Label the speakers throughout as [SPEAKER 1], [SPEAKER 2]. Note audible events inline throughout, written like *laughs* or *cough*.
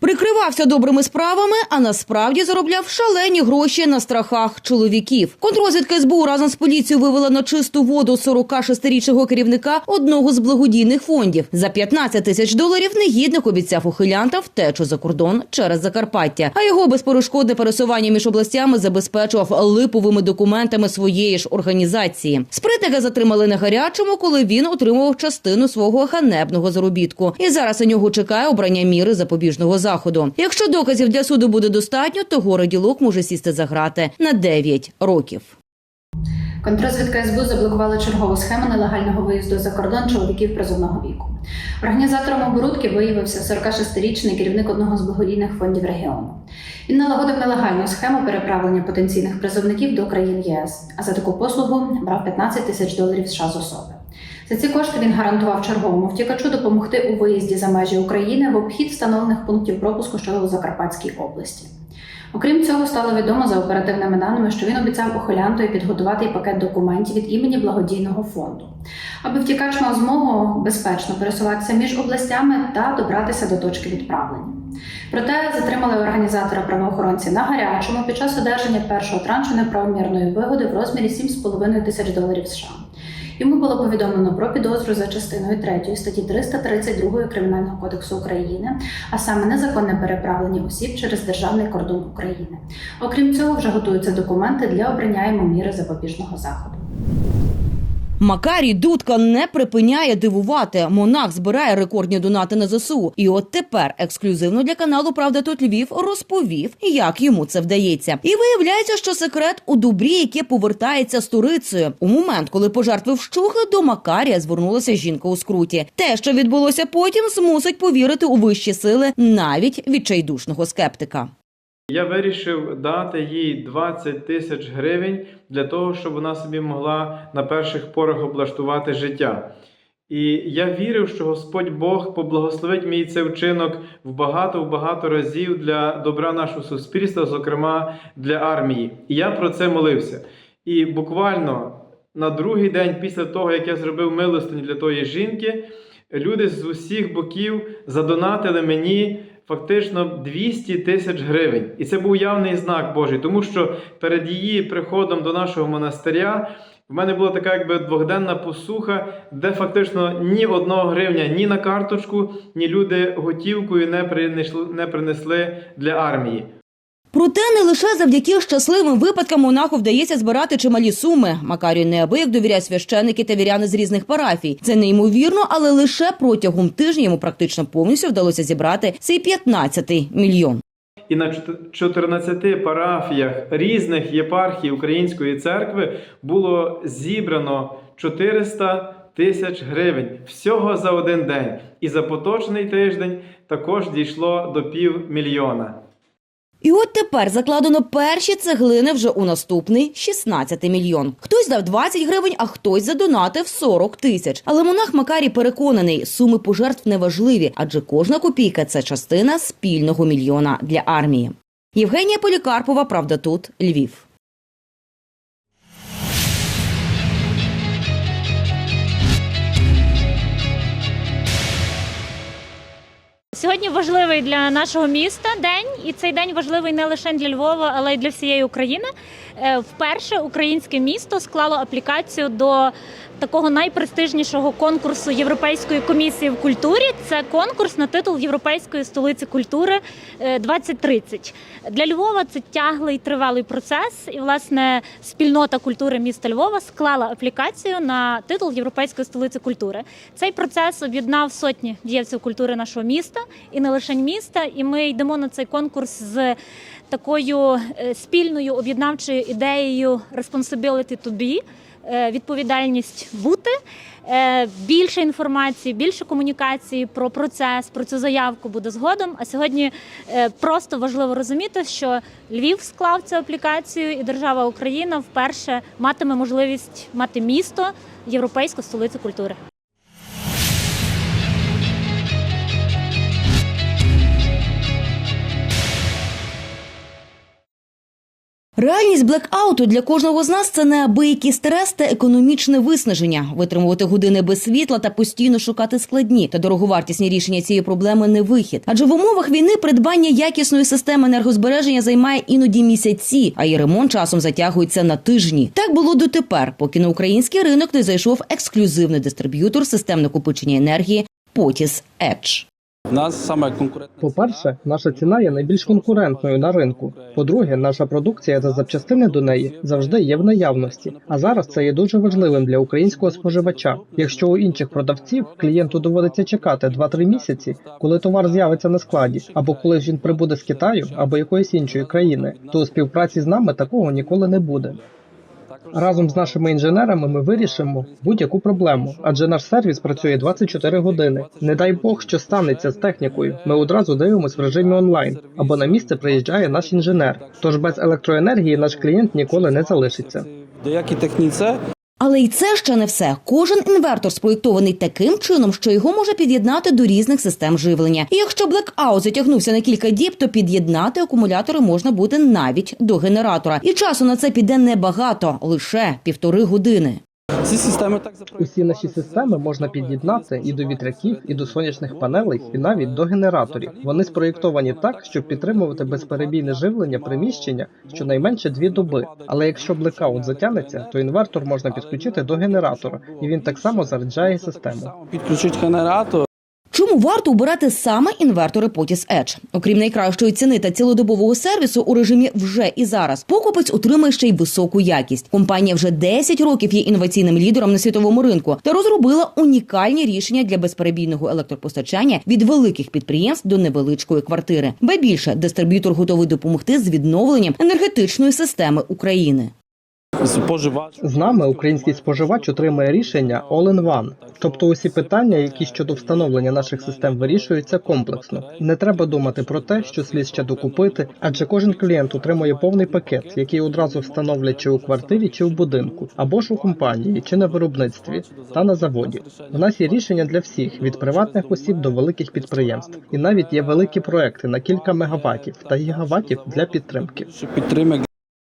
[SPEAKER 1] Прикривався добрими справами, а насправді заробляв шалені гроші на страхах чоловіків. Контрозвідка СБУ разом з поліцією вивела на чисту воду 46-річного керівника одного з благодійних фондів. За 15 тисяч доларів негідник обіцяв ухилянта втечу за кордон через Закарпаття, а його безперешкодне пересування між областями забезпечував липовими документами своєї ж організації. Спритника затримали на гарячому, коли він отримував частину свого ганебного заробітку. І зараз у нього чекає обрання міри запобіжного заходу. Якщо доказів для суду буде достатньо, то горе ділок може сісти за грати на 9 років.
[SPEAKER 2] Контрозвідка СБУ заблокувала чергову схему нелегального виїзду за кордон чоловіків призовного віку. Організатором оборудки виявився 46-річний керівник одного з благодійних фондів регіону. Він налагодив нелегальну схему переправлення потенційних призовників до країн ЄС, а за таку послугу брав 15 тисяч доларів США з особи. За ці кошти він гарантував черговому втікачу допомогти у виїзді за межі України в обхід встановлених пунктів пропуску щодо у Закарпатській області. Окрім цього, стало відомо за оперативними даними, що він обіцяв ухилянтові підготувати пакет документів від імені благодійного фонду, аби втікач мав змогу безпечно пересуватися між областями та добратися до точки відправлення. Проте затримали організатора правоохоронці на гарячому під час одержання першого траншу неправомірної вигоди в розмірі 7,5 тисяч доларів США. Йому було повідомлено про підозру за частиною 3 статті 332 Кримінального кодексу України, а саме незаконне переправлення осіб через державний кордон України. Окрім цього, вже готуються документи для обрання йому міри запобіжного заходу.
[SPEAKER 1] Макарій Дудка не припиняє дивувати. Монах збирає рекордні донати на ЗСУ. І от тепер ексклюзивно для каналу Правда тут Львів розповів, як йому це вдається. І виявляється, що секрет у добрі, яке повертається сторицею. У момент, коли пожертви вщухли, до Макарія звернулася жінка у скруті. Те, що відбулося потім, змусить повірити у вищі сили навіть відчайдушного скептика.
[SPEAKER 3] Я вирішив дати їй 20 тисяч гривень для того, щоб вона собі могла на перших порах облаштувати життя. І я вірив, що Господь Бог поблагословить мій цей вчинок в багато в багато разів для добра нашого суспільства, зокрема для армії. І я про це молився. І буквально на другий день після того, як я зробив милостиню для тої жінки, люди з усіх боків задонатили мені фактично 200 тисяч гривень. І це був явний знак Божий, тому що перед її приходом до нашого монастиря в мене була така якби двохденна посуха, де фактично ні одного гривня ні на карточку, ні люди готівкою не принесли, не принесли для армії.
[SPEAKER 1] Проте не лише завдяки щасливим випадкам монаху вдається збирати чималі суми. Макарію неабияк довіряють священники та віряни з різних парафій. Це неймовірно, але лише протягом тижня йому практично повністю вдалося зібрати цей 15-й мільйон.
[SPEAKER 3] І на чот- 14 парафіях різних єпархій Української церкви було зібрано 400 тисяч гривень всього за один день. І за поточний тиждень також дійшло до півмільйона.
[SPEAKER 1] І от тепер закладено перші цеглини вже у наступний 16 мільйон. Хтось дав 20 гривень, а хтось задонатив 40 тисяч. Але монах Макарій переконаний, суми пожертв неважливі, адже кожна копійка це частина спільного мільйона для армії. Євгенія Полікарпова, правда, тут Львів.
[SPEAKER 4] Сьогодні важливий для нашого міста день, і цей день важливий не лише для Львова, але й для всієї України. Е, Вперше українське місто склало аплікацію до такого найпрестижнішого конкурсу Європейської комісії в культурі. Це конкурс на титул Європейської столиці культури е, 2030. Для Львова це тяглий тривалий процес, і власне спільнота культури міста Львова склала аплікацію на титул Європейської столиці культури. Цей процес об'єднав сотні діячів культури нашого міста і не лише міста. І ми йдемо на цей конкурс з такою е, спільною об'єднавчою ідеєю «Responsibility to be», е, відповідальність бути. Е, Більше інформації, більше комунікації про процес, про цю заявку буде згодом. А сьогодні просто важливо розуміти, що Львів склав цю аплікацію, і держава Україна вперше матиме можливість мати місто європейську столицю культури.
[SPEAKER 1] Реальність блекауту для кожного з нас це неабиякий стрес та економічне виснаження. Витримувати години без світла та постійно шукати складні та дороговартісні рішення цієї проблеми не вихід. Адже в умовах війни придбання якісної системи енергозбереження займає іноді місяці, а її ремонт часом затягується на тижні. Так було дотепер, поки на український ринок не зайшов ексклюзивний дистриб'ютор систем накопичення енергії Потіс Edge.
[SPEAKER 5] В нас саме конкурентна
[SPEAKER 6] По-перше, наша ціна є найбільш конкурентною на ринку. По-друге, наша продукція та запчастини до неї завжди є в наявності. А зараз це є дуже важливим для українського споживача. Якщо у інших продавців клієнту доводиться чекати 2-3 місяці, коли товар з'явиться на складі, або коли він прибуде з Китаю або якоїсь іншої країни, то у співпраці з нами такого ніколи не буде. Разом з нашими інженерами ми вирішимо будь-яку проблему, адже наш сервіс працює 24 години. Не дай Бог, що станеться з технікою. Ми одразу дивимося в режимі онлайн, або на місце приїжджає наш інженер. Тож без електроенергії наш клієнт ніколи не залишиться.
[SPEAKER 5] До які техніці
[SPEAKER 1] Але й це ще не все. Кожен інвертор спроєктований таким чином, що його може під'єднати до різних систем живлення. І якщо блекаут затягнувся на кілька діб, то під'єднати акумулятори можна буде навіть до генератора. І часу на це піде небагато, лише півтори години.
[SPEAKER 5] Ці системи так
[SPEAKER 6] Усі наші системи можна під'єднати і до вітряків, і до сонячних панелей, і навіть до генераторів. Вони спроєктовані так, щоб підтримувати безперебійне живлення приміщення щонайменше дві доби. Але якщо блекаут затягнеться, то інвертор можна підключити до генератора, і він так само заряджає систему.
[SPEAKER 5] підключить генератор.
[SPEAKER 1] Чому варто обирати саме інвертори Potis Edge? Окрім найкращої ціни та цілодобового сервісу у режимі вже і зараз, покупець отримає ще й високу якість. Компанія вже 10 років є інноваційним лідером на світовому ринку та розробила унікальні рішення для безперебійного електропостачання від великих підприємств до невеличкої квартири. Ба більше дистриб'ютор готовий допомогти з відновленням енергетичної системи України.
[SPEAKER 5] Споживач
[SPEAKER 6] З нами український споживач отримає рішення All-in-One. Тобто усі питання, які щодо встановлення наших систем вирішуються комплексно. Не треба думати про те, що слід ще докупити, адже кожен клієнт отримує повний пакет, який одразу встановлять чи у квартирі, чи в будинку, або ж у компанії, чи на виробництві та на заводі. У нас є рішення для всіх від приватних осіб до великих підприємств, і навіть є великі проекти на кілька мегаваттів та гігаваттів для підтримки.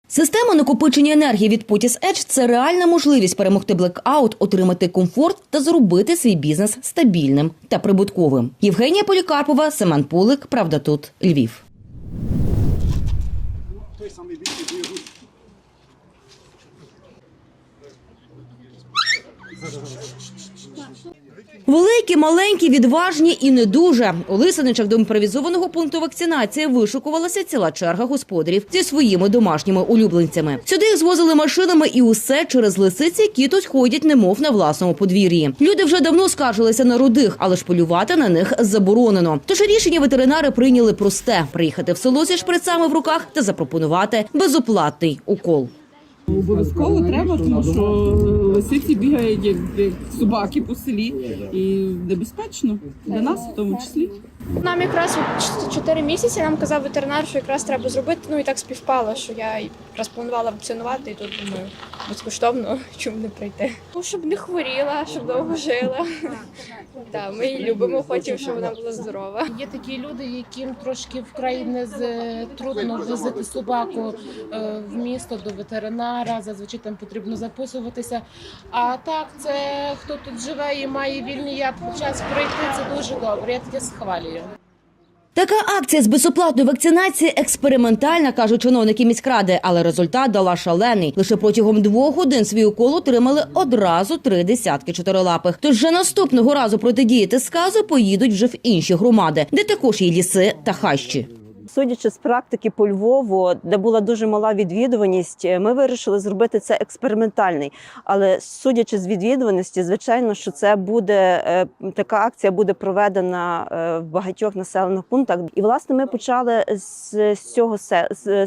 [SPEAKER 1] Система накопичення енергії від Potis Edge – це реальна можливість перемогти блекаут, отримати комфорт та зробити свій бізнес стабільним та прибутковим. Євгенія Полікарпова, Семен Пулик, Правда тут, Львів. Великі, маленькі, відважні і не дуже. У Лисиничах до імпровізованого пункту вакцинації вишукувалася ціла черга господарів зі своїми домашніми улюбленцями. Сюди їх звозили машинами, і усе через лисиці, тут ходять, немов на власному подвір'ї. Люди вже давно скаржилися на рудих, але ж полювати на них заборонено. Тож рішення ветеринари прийняли просте: приїхати в село зі шприцами в руках та запропонувати безоплатний укол.
[SPEAKER 7] Обов'язково треба, тому що лисиці бігають як, як собаки по селі і небезпечно для нас в тому числі.
[SPEAKER 8] Нам якраз от 4 місяці нам казав ветеринар, що якраз треба зробити. Ну і так співпало, що я якраз планувала вакцинувати, і тут думаю, безкоштовно *laughs* чому не прийти. Ну, щоб не хворіла, щоб довго жила. Так, ми її любимо, хочемо, щоб вона була здорова.
[SPEAKER 9] Є такі люди, яким трошки вкрай не з- трудно возити собаку е, в місто до ветеринара. Зазвичай там потрібно записуватися. А так, це хто тут живе і має вільний час пройти, це дуже добре. Я таке схвалюю.
[SPEAKER 1] Така акція з безоплатної вакцинації експериментальна, кажуть чиновники міськради, але результат дала шалений. Лише протягом двох годин свій укол отримали одразу три десятки чотирилапих. Тож вже наступного разу протидіяти сказу поїдуть вже в інші громади, де також є ліси та хащі.
[SPEAKER 10] Судячи з практики по Львову, де була дуже мала відвідуваність, е, ми вирішили зробити це експериментальний. Але судячи з відвідуваності, звичайно, що це буде е, така акція буде проведена е, в багатьох населених пунктах. І власне ми почали з, цього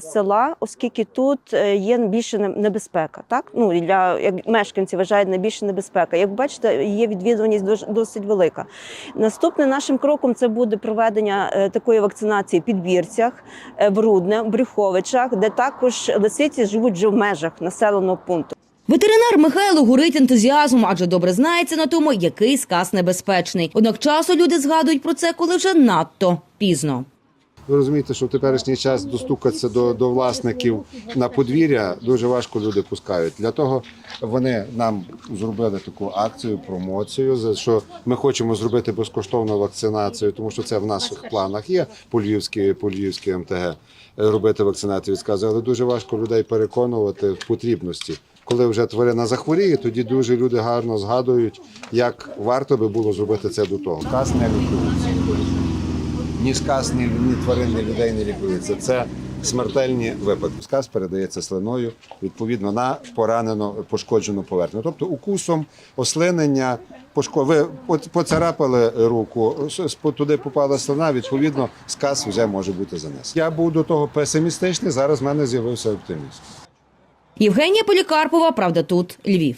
[SPEAKER 10] села, оскільки тут є більше небезпека. Так ну для як мешканці вважають найбільше небезпека. Як бачите, є відвідуваність дос- досить велика. Наступним нашим кроком це буде проведення такої вакцинації в підбірцях, е, в Рудне, в Брюховичах, де також лисиці живуть в межах населеного пункту.
[SPEAKER 1] Ветеринар Михайло горить ентузіазмом, адже добре знається на тому, який сказ небезпечний. Однак часу люди згадують про це, коли вже надто пізно.
[SPEAKER 11] Ви розумієте, що в теперішній час достукатися до, до власників на подвір'я дуже важко люди пускають. Для того вони нам зробили таку акцію, промоцію, за що ми хочемо зробити безкоштовну вакцинацію, тому що це в наших планах є по Львівській, по Львівській МТГ робити вакцинацію сказу, але дуже важко людей переконувати в потрібності. Коли вже тварина захворіє, тоді дуже люди гарно згадують, як варто би було зробити це до того. Сказ не лікується. Ні сказ, ні, ні тварин, ні людей не лікується. Це смертельні випадки. Сказ передається слиною відповідно на поранену пошкоджену поверхню. Тобто укусом, ослинення, пошко... ви поцарапали руку, туди попала слина, відповідно, сказ вже може бути занесений. Я був до того песимістичний, зараз в мене з'явився оптимізм.
[SPEAKER 1] Євгенія Полікарпова, правда, тут Львів.